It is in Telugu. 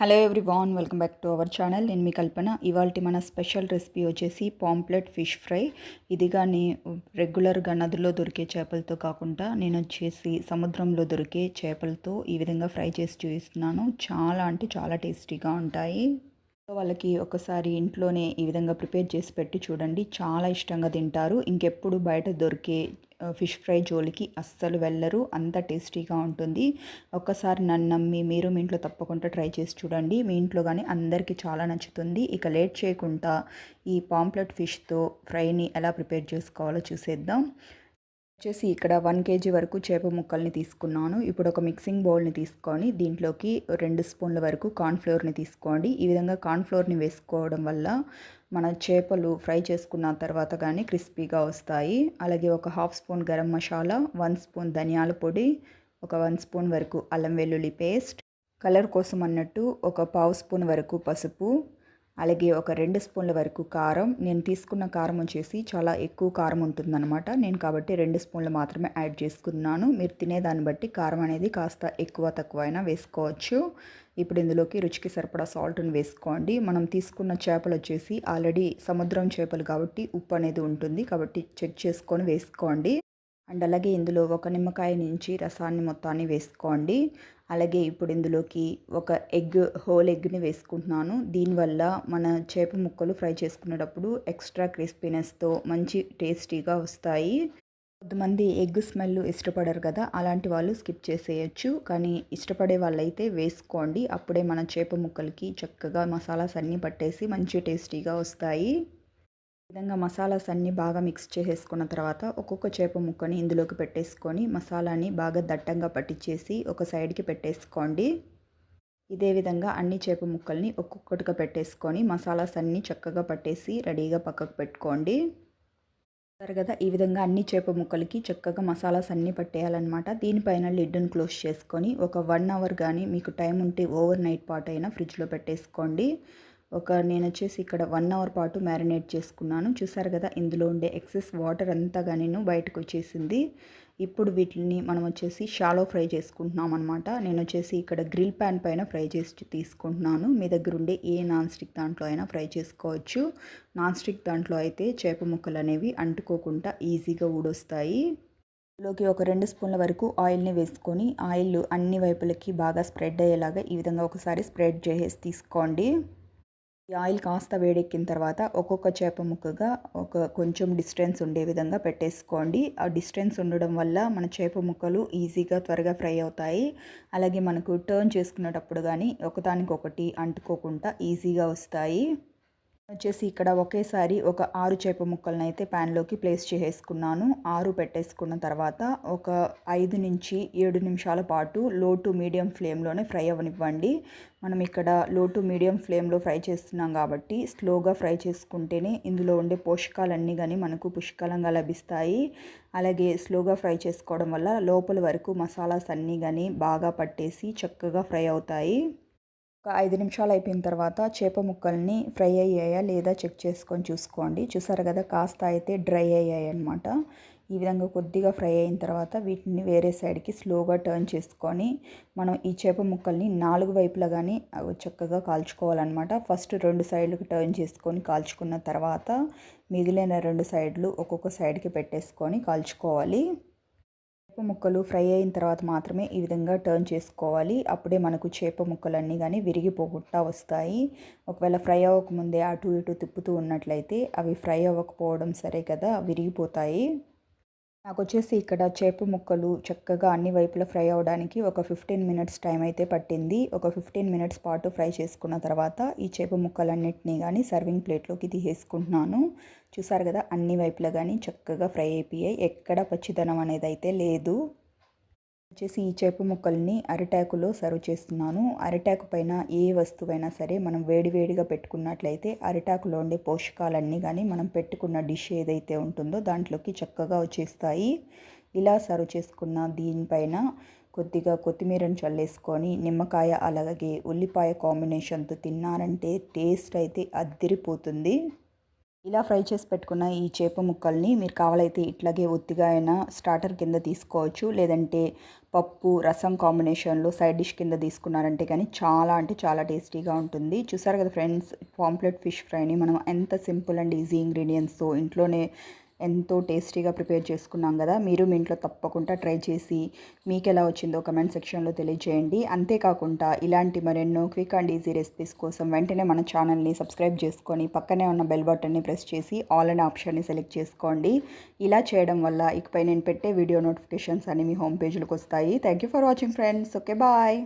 Hello everyone welcome back to our channel నేను మీ కల్పన. ఇవాళ మన స్పెషల్ రెసిపీ వచ్చేసి పాంప్లెట్ ఫిష్ ఫ్రై. ఇది కానీ రెగ్యులర్గా నదిలో దొరికే చేపలతో కాకుండా నేను వచ్చేసి సముద్రంలో దొరికే చేపలతో ఈ విధంగా ఫ్రై చేసి చూపిస్తున్నాను. చాలా అంటే చాలా టేస్టీగా ఉంటాయి. వాళ్ళకి ఒకసారి ఇంట్లోనే ఈ విధంగా ప్రిపేర్ చేసి పెట్టి చూడండి. చాలా ఇష్టంగా తింటారు. ఇంకెప్పుడు బయట దొరికే ఫిష్ ఫ్రై జోలికి అస్సలు వెళ్ళరు. అంత టేస్టీగా ఉంటుంది. ఒక్కసారి నన్ను నమ్మి మీరు మీ ఇంట్లో తప్పకుండా ట్రై చేసి చూడండి. మీ ఇంట్లో కానీ అందరికీ చాలా నచ్చుతుంది. ఇక లేట్ చేయకుండా ఈ పాంప్లెట్ ఫిష్తో ఫ్రైని ఎలా ప్రిపేర్ చేసుకోవాలో చూసేద్దాం. వచ్చేసి ఇక్కడ వన్ కేజీ వరకు చేప ముక్కల్ని తీసుకున్నాను. ఇప్పుడు ఒక మిక్సింగ్ బౌల్ని తీసుకొని దీంట్లోకి రెండు స్పూన్ల వరకు కార్న్ఫ్లోర్ని తీసుకోండి. ఈ విధంగా కార్న్ఫ్లోర్ని వేసుకోవడం వల్ల మన చేపలు ఫ్రై చేసుకున్న తర్వాత కానీ క్రిస్పీగా వస్తాయి. అలాగే ఒక half spoon garam masala one spoon ధనియాల పొడి ఒక వన్ స్పూన్ వరకు అల్లం వెల్లుల్లి పేస్ట్. కలర్ కోసం అన్నట్టు ఒక పావు స్పూన్ వరకు పసుపు అలాగే ఒక రెండు స్పూన్ల వరకు కారం. నేను తీసుకున్న కారం వచ్చేసి చాలా ఎక్కువ కారం ఉంటుందన్నమాట. నేను కాబట్టి రెండు స్పూన్లు మాత్రమే యాడ్ చేసుకున్నాను. మీరు తినేదాన్ని బట్టి కారం అనేది కాస్త ఎక్కువ తక్కువ అయినా వేసుకోవచ్చు. ఇప్పుడు ఇందులోకి రుచికి సరిపడా సాల్ట్ని వేసుకోండి. మనం తీసుకున్న చేపలు వచ్చేసి ఆల్రెడీ సముద్రం చేపలు కాబట్టి ఉప్పు అనేది ఉంటుంది. కాబట్టి చెక్ చేసుకొని వేసుకోండి. అండ్ అలాగే ఇందులో ఒక నిమ్మకాయ నుంచి రసాన్ని మొత్తాన్ని వేసుకోండి. అలాగే ఇప్పుడు ఇందులోకి ఒక ఎగ్ హోల్ ఎగ్ని వేసుకుంటున్నాను. దీనివల్ల మన చేప ముక్కలు ఫ్రై చేసుకునేటప్పుడు ఎక్స్ట్రా క్రిస్పీనెస్తో మంచి టేస్టీగా వస్తాయి. కొంతమంది ఎగ్ స్మెల్ ఇష్టపడరు కదా అలాంటి వాళ్ళు స్కిప్ చేసేయచ్చు. కానీ ఇష్టపడే వాళ్ళైతే వేసుకోండి. అప్పుడే మన చేప ముక్కలకి చక్కగా మసాలాస్ అన్నీ పట్టేసి మంచి టేస్టీగా వస్తాయి. విధంగా మసాలాస్ అన్నీ బాగా మిక్స్ చేసేసుకున్న తర్వాత ఒక్కొక్క చేప ముక్కని ఇందులోకి పెట్టేసుకొని మసాలాని బాగా దట్టంగా పట్టించేసి ఒక సైడ్కి పెట్టేసుకోండి. ఇదే విధంగా అన్ని చేప ముక్కల్ని ఒక్కొక్కటిగా పెట్టేసుకొని మసాలాస్ అన్నీ చక్కగా పట్టేసి రెడీగా పక్కకు పెట్టుకోండి. కదా ఈ విధంగా అన్ని చేప ముక్కలకి చక్కగా మసాలాస్ అన్నీ పట్టేయాలన్నమాట. దీనిపైన లిడ్డును క్లోజ్ చేసుకొని ఒక వన్ అవర్ కానీ మీకు టైం ఉంటే ఓవర్ నైట్ పాటు అయినా ఫ్రిడ్జ్లో పెట్టేసుకోండి. ఒక నేను వచ్చేసి ఇక్కడ వన్ అవర్ పాటు మ్యారినేట్ చేసుకున్నాను. చూసారు కదా ఇందులో ఉండే ఎక్సెస్ వాటర్ అంతా నేను బయటకు వచ్చేసింది ఇప్పుడు వీటిని మనం వచ్చేసి షాలో ఫ్రై చేసుకుంటున్నాం అనమాట నేను వచ్చేసి ఇక్కడ గ్రిల్ ప్యాన్ పైన ఫ్రై చేసి తీసుకుంటున్నాను. మీ దగ్గర ఉండే ఏ నాన్ స్టిక్ దాంట్లో అయినా ఫ్రై చేసుకోవచ్చు. నాన్ స్టిక్ దాంట్లో అయితే చేప ముక్కలు అనేవి అంటుకోకుండా ఈజీగా ఊడొస్తాయి. లోకి ఒక రెండు స్పూన్ల వరకు ఆయిల్ని వేసుకొని ఆయిల్ అన్ని వైపులకి బాగా స్ప్రెడ్ అయ్యేలాగా ఈ విధంగా ఒకసారి స్ప్రెడ్ చేసేసి తీసుకోండి. ఈ ఆయిల్ కాస్త వేడెక్కిన తర్వాత ఒక్కొక్క చేప ముక్కగా ఒక కొంచెం డిస్టెన్స్ ఉండే విధంగా పెట్టేసుకోండి. ఆ డిస్టెన్స్ ఉండడం వల్ల మన చేప ముక్కలు ఈజీగా త్వరగా ఫ్రై అవుతాయి. అలాగే మనకు టర్న్ చేసుకునేటప్పుడు కానీ ఒకదానికొకటి అంటుకోకుండా ఈజీగా వస్తాయి. వచ్చేసి ఇక్కడ ఒకేసారి ఒక ఆరు చేప ముక్కలను అయితే ప్యాన్లోకి ప్లేస్ చేసేసుకున్నాను. ఆరు పెట్టేసుకున్న తర్వాత ఒక ఐదు నుంచి ఏడు నిమిషాల పాటు లో టు మీడియం ఫ్లేమ్లోనే ఫ్రై అవ్వనివ్వండి. మనం ఇక్కడ లో టు మీడియం ఫ్లేమ్లో ఫ్రై చేస్తున్నాం కాబట్టి స్లోగా ఫ్రై చేసుకుంటేనే ఇందులో ఉండే పోషకాలన్నీ కానీ మనకు పుష్కలంగా లభిస్తాయి. అలాగే స్లోగా ఫ్రై చేసుకోవడం వల్ల లోపల వరకు మసాలాస్ అన్నీ కానీ బాగా పట్టేసి చక్కగా ఫ్రై అవుతాయి. ఒక ఐదు నిమిషాలు అయిపోయిన తర్వాత చేప ముక్కల్ని ఫ్రై అయ్యాయా లేదా చెక్ చేసుకొని చూసుకోండి. చూసారు కదా కాస్త అయితే డ్రై అయ్యాయి అనమాట ఈ విధంగా కొద్దిగా ఫ్రై అయిన తర్వాత వీటిని వేరే సైడ్కి స్లోగా టర్న్ చేసుకొని మనం ఈ చేప ముక్కల్ని నాలుగు వైపులా కానీ చక్కగా కాల్చుకోవాలన్నమాట. ఫస్ట్ రెండు సైడ్లకు టర్న్ చేసుకొని కాల్చుకున్న తర్వాత మిగిలిన రెండు సైడ్లు ఒక్కొక్క సైడ్కి పెట్టేసుకొని కాల్చుకోవాలి. చేప ముక్కలు ఫ్రై అయిన తర్వాత మాత్రమే ఈ విధంగా టర్న్ చేసుకోవాలి. అప్పుడే మనకు చేప ముక్కలన్నీ కానీ విరిగిపోకుండా వస్తాయి. ఒకవేళ ఫ్రై అవ్వకముందే అటు ఇటు తిప్పుతూ ఉన్నట్లయితే అవి ఫ్రై అవ్వకపోవడం సరే కదా విరిగిపోతాయి. నాకు వచ్చేసి ఇక్కడ చేప ముక్కలు చక్కగా అన్ని వైపులా ఫ్రై అవ్వడానికి ఒక ఫిఫ్టీన్ మినిట్స్ టైం అయితే పట్టింది. ఒక ఫిఫ్టీన్ మినిట్స్ పాటు ఫ్రై చేసుకున్న తర్వాత ఈ చేప ముక్కలన్నింటినీ కానీ సర్వింగ్ ప్లేట్లోకి తీసేసుకుంటున్నాను. చూసారు కదా అన్ని వైపులా కానీ చక్కగా ఫ్రై అయిపోయాయి. ఎక్కడ పచ్చిదనం అనేది అయితే లేదు. వచ్చేసి ఈ చేప ముక్కల్ని అరిటాకులో సర్వ్ చేస్తున్నాను. అరిటాకు పైన ఏ వస్తువైనా సరే మనం వేడివేడిగా పెట్టుకున్నట్లయితే అరిటాకులో ఉండే పోషకాలన్నీ కానీ మనం పెట్టుకున్న డిష్ ఏదైతే ఉంటుందో దాంట్లోకి చక్కగా వచ్చేస్తాయి. ఇలా సర్వ్ చేసుకున్న దీనిపైన కొద్దిగా కొత్తిమీరను చల్లేసుకొని నిమ్మకాయ అలాగే ఉల్లిపాయ కాంబినేషన్తో తిన్నారంటే టేస్ట్ అయితే అద్దిరిపోతుంది ఇలా ఫ్రై చేసి పెట్టుకున్న ఈ చేప ముక్కల్ని మీరు కావాలైతే ఇట్లాగే ఒత్తిగా అయినా స్టార్టర్ కింద తీసుకోవచ్చు. లేదంటే పప్పు రసం కాంబినేషన్లో సైడ్ డిష్ కింద తీసుకున్నారంటే కానీ చాలా అంటే చాలా టేస్టీగా ఉంటుంది. చూసారు కదా ఫ్రెండ్స్ పాంప్లెట్ ఫిష్ ఫ్రైని మనం ఎంత సింపుల్ అండ్ ఈజీ ఇంగ్రీడియంట్స్తో ఇంట్లోనే ఎంతో టేస్టీగా ప్రిపేర్ చేసుకున్నాం కదా మీరు మీ ఇంట్లో తప్పకుండా ట్రై చేసి మీకు ఎలా వచ్చిందో కమెంట్ సెక్షన్లో తెలియజేయండి. అంతేకాకుండా ఇలాంటి మరెన్నో క్విక్ అండ్ ఈజీ రెసిపీస్ కోసం వెంటనే మన ఛానల్ని సబ్స్క్రైబ్ చేసుకొని పక్కనే ఉన్న బెల్ బటన్ని ప్రెస్ చేసి ఆల్ అనే ఆప్షన్ని సెలెక్ట్ చేసుకోండి. ఇలా చేయడం వల్ల ఇకపై నేను పెట్టే వీడియో నోటిఫికేషన్స్ అన్ని మీ హోమ్ పేజ్లోకి వస్తాయి. Thank you for watching friends. Okay bye.